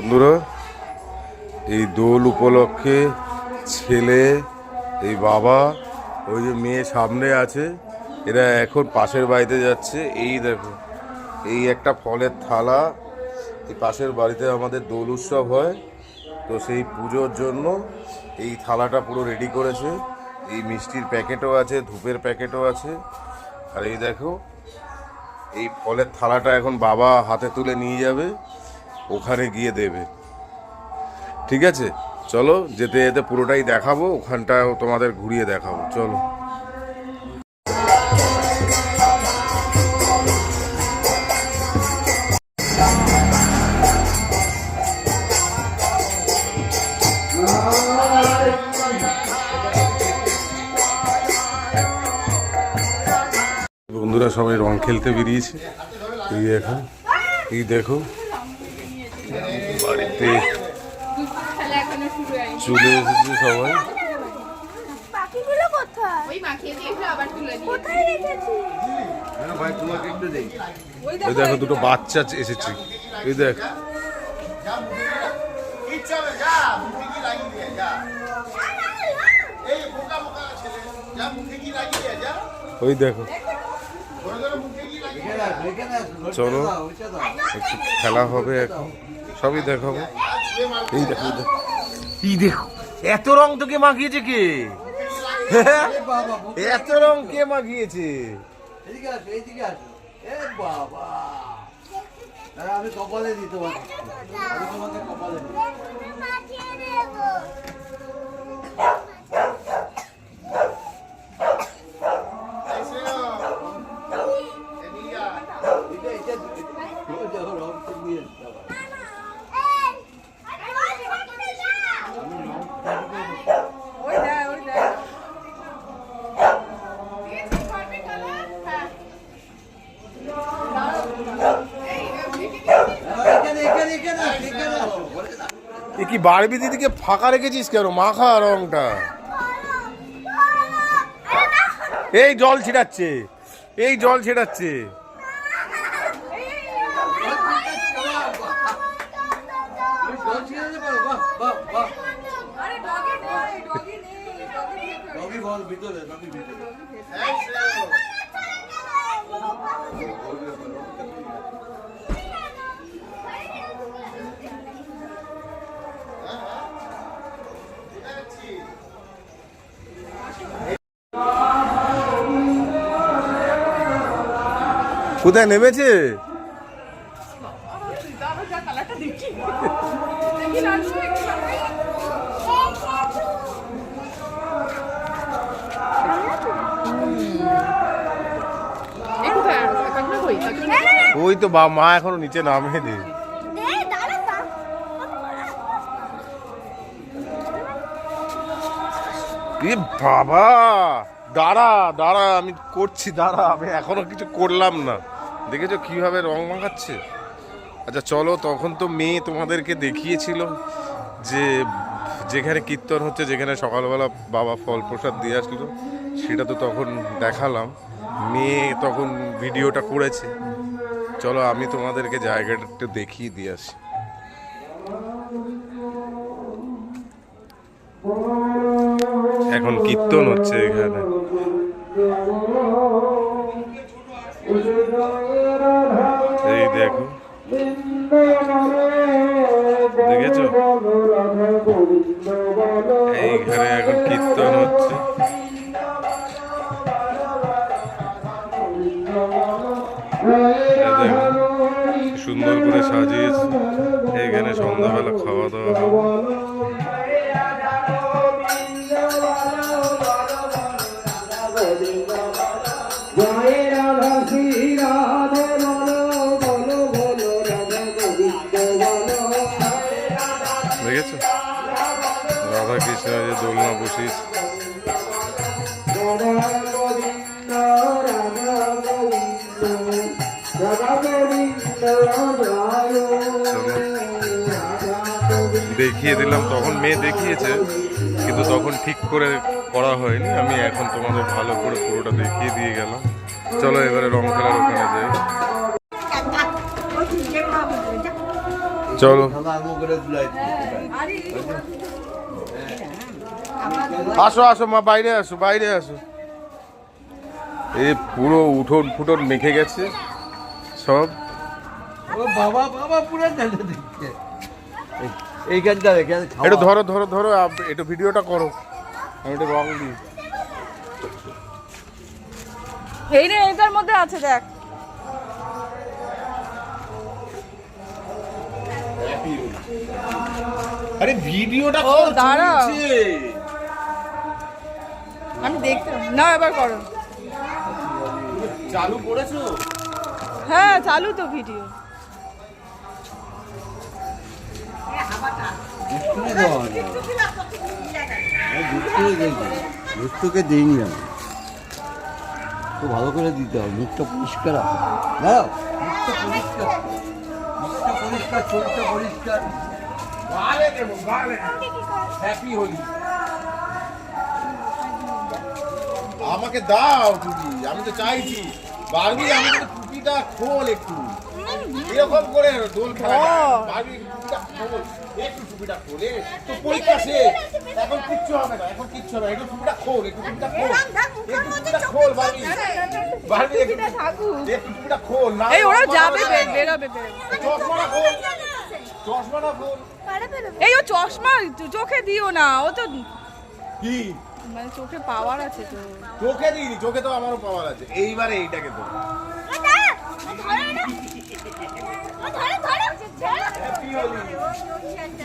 বন্ধুরা, এই দোল উপলক্ষে ছেলে, এই বাবা, ওই যে মেয়ে সামনে আছে, এরা এখন পাশের বাড়িতে যাচ্ছে। এই দেখো, এই একটা ফলের থালা, এই পাশের বাড়িতে আমাদের দোল উৎসব হয়। তো সেই পুজোর জন্য এই থালাটা পুরো রেডি করেছে। এই মিষ্টির প্যাকেটও আছে, ধূপের প্যাকেটও আছে। আর এই দেখো, এই ফলের থালাটা এখন বাবা হাতে তুলে নিয়ে যাবে। ওখানে গিয়ে দেবে। ঠিক আছে? চলো, যেতে যেতে পুরোটাই দেখাবো, ওখানটাও তোমাদের ঘুরিয়ে দেখাবো। চলো। বন্ধুরা সবাই রং খেলতে বেরিয়েছে। এই দেখো এই দেখো। বাড়িতে খেলা এখনও শুরু হয়নি চলে এসেছে সবাই ওই মাখিয়ে দিয়েছে আবার তুলে দিয়ে কোথায় রেখেছি? এই দেখো দুটো বাচ্চা এসেছে। এই দেখ। ওই দেখো। চলো একটু খেলা হবে এখন। সবই দেখাবো। এই দেখো এই দেখো। এত রং তোকে মাখিয়েছে কে? এত রং কে মাখিয়েছে? আমি কপালে দিতে পারি আমি তোমাকে কপালে বারবি দিদিকে ফাঁকা রেখেছিস কেন? মাখা রংটা। এই জল ছিটাচ্ছে, এই জল ছিটাচ্ছে। তুমি জল কই নেমেছে? ওই তো বা মা এখনও নিচে নামে এ বাবা! দাঁড়া দাঁড়া, আমি করছি, দাঁড়া, আমি এখনও কিছু করলাম না। দেখেছ কীভাবে রং মাখাচ্ছে? আচ্ছা চলো, তখন তো মেয়ে তোমাদেরকে দেখিয়েছিল যে, যেখানে কীর্তন হচ্ছে, যেখানে সকালবেলা বাবা ফল প্রসাদ দিয়ে আসলো, সেটা তো তখন দেখালাম। মেয়ে তখন ভিডিওটা করেছে। চলো, আমি তোমাদেরকে জায়গাটা একটু দেখিয়ে দিয়ে আসি। এখন কীর্তন হচ্ছে এখানে। এই দেখো। দেখেছ? এইখানে এখন কীর্তন হচ্ছে। সুন্দর করে সাজিয়েছে। এখানে সন্ধ্যাবেলা খাওয়া দাওয়া যে দোলনা রায় দেখিয়ে দিলাম, তখন মেয়ে দেখিয়েছে, কিন্তু তখন ঠিক করে করা হয়নি। আমি এখন তোমাদের ভালো করে পুরোটা দেখিয়ে দিয়ে গেলাম। চলো এবারে রং খেলার ওখানে যাই। চলো। আসো আসো মা বাইরে আসো বাইরে আসো। এই পুরো উঠোন ফুটন মেখে গেছে সব। ও বাবা বাবা পুরো এইখানটা খাওয়া। একটু ধরো ধরো ধরো একটু ভিডিওটা করো। আমি একটু রং দিই। এই রে এটার মধ্যে আছে দেখ। আরে ভিডিওটা ও দাঁড়া আমি দেখতে না এবার করো। চালু করেছ? হ্যাঁ চালু তো ভিডিও। দুষ্টুকে দিইনি আমি। তো ভালো করে দিতে হবে। মুখটা পরিষ্কার দাও মুখটা পরিষ্কার। মুখটা পরিষ্কার চোখটা পরিষ্কার। গালে হ্যাপি হোলি। আমাকে দাও টুপি আমি তো চাইছি। বারবি আমি তো টুপিটা খোল একটু। এরকম করে দোল খেলা বারবি টুপিটা খোল। একটু টুপিটা খোল। তো পরীক্ষা শেষ। এখন কিচ্ছু হবে না এখন কিচ্ছু হবে একটু টুপিটা খোল একটু টুপিটা খোল। একটু টুপিটা খোল বারবি। বারবি একটু একটু টুপিটা খোল। না এই ওরা যাবে বেরোবে বেরোবে। চশমাটা খোল। চশমাটা খোল। এই ও চশমা চোখে দিও না। ও তো কি? মানে চোখে পাওয়ার আছে তো। চোখে দিইনি চোখে তো আমারও পাওয়ার আছে। এইবারে এইটাকে তো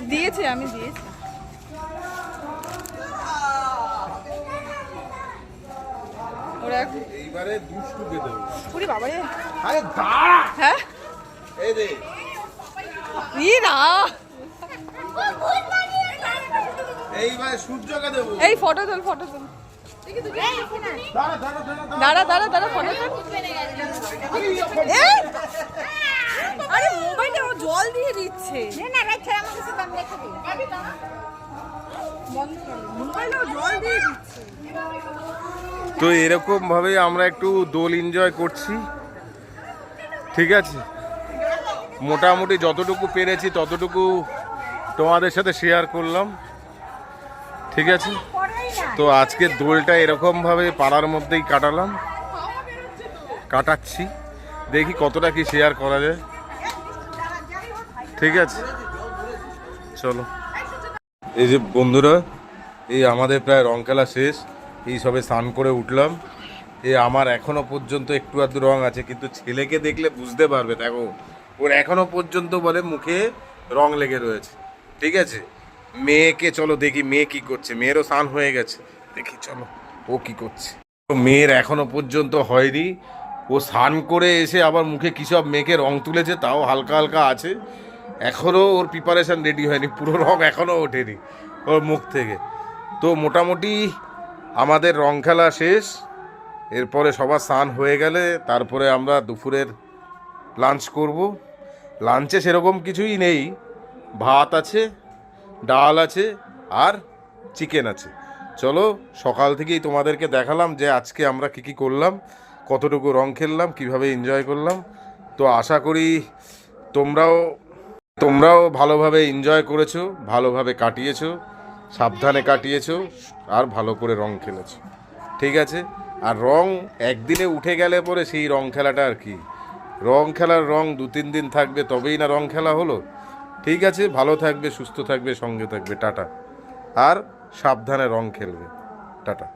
দিয়েছে আমি দিয়েছি। ওরা এইবারে দুষ্টুকে দেবো। পুরি বাবারে আরে দাঁড়া! হ্যাঁ? এই দে। ই না এই ফটো তোল ফটো তোল। দাঁড়া দাঁড়া দাঁড়া দাঁড়া। দাঁড়া দাঁড়া ফটো তোল। আরে মোবাইলে ও জল দিয়ে দিচ্ছে। মোবাইলে ও জল দিয়ে দিচ্ছে। তো এরকম ভাবে আমরা একটু দোল এনজয় করছি। ঠিক আছে? মোটামুটি যতটুকু পেরেছি ততটুকু তোমাদের সাথে শেয়ার করলাম। ঠিক আছে? তো আজকে দোলটা এরকম ভাবে পাড়ার মধ্যেই কাটালাম। কাটাচ্ছি। দেখি কতটা কি শেয়ার করা যায়। ঠিক আছে? চলো। এই যে বন্ধুরা, এই আমাদের প্রায় রং খেলা শেষ। এই সবে স্নান করে উঠলাম। এই আমার এখনও পর্যন্ত একটু আধটু রং আছে, কিন্তু ছেলেকে দেখলে বুঝতে পারবে, দেখো। ওর এখনও পর্যন্ত বলে মুখে রং লেগে রয়েছে। ঠিক আছে? মেয়েকে, চলো দেখি মেয়ে কি করছে। মেয়েরও স্নান হয়ে গেছে। দেখি, চলো, ও কি করছে। মেয়ের এখনও পর্যন্ত হয়নি। ও স্নান করে এসে আবার মুখে কী সব মেয়েকে রং তুলেছে, তাও হালকা হালকা আছে। এখনও ওর প্রিপারেশন রেডি হয়নি। পুরো রং এখনও ওঠেনি ওর মুখ থেকে। তো মোটামুটি আমাদের রং খেলা শেষ। এরপরে সবার স্নান হয়ে গেলে তারপরে আমরা দুপুরের লাঞ্চ করব। লাঞ্চে সেরকম কিছুই নেই। ভাত আছে। ডাল আছে আর চিকেন আছে। চলো, সকাল থেকেই তোমাদেরকে দেখালাম যে আজকে আমরা কী কী করলাম, কতটুকু রং খেললাম, কীভাবে এনজয় করলাম। তো আশা করি তোমরাও তোমরাও ভালোভাবে এনজয় করেছ, ভালোভাবে কাটিয়েছো, সাবধানে কাটিয়েছো আর ভালো করে রং খেলেছো। ঠিক আছে? আর রং একদিনে উঠে গেলে পরে সেই রং খেলাটা আর কি। রং খেলার রং দু তিন দিন থাকবে, তবেই না রং খেলা হলো? ঠিক আছে ভালো থাকবে সুস্থ থাকবে সঙ্গে থাকবে টাটা। আর সাবধানে রং খেলবে। টাটা।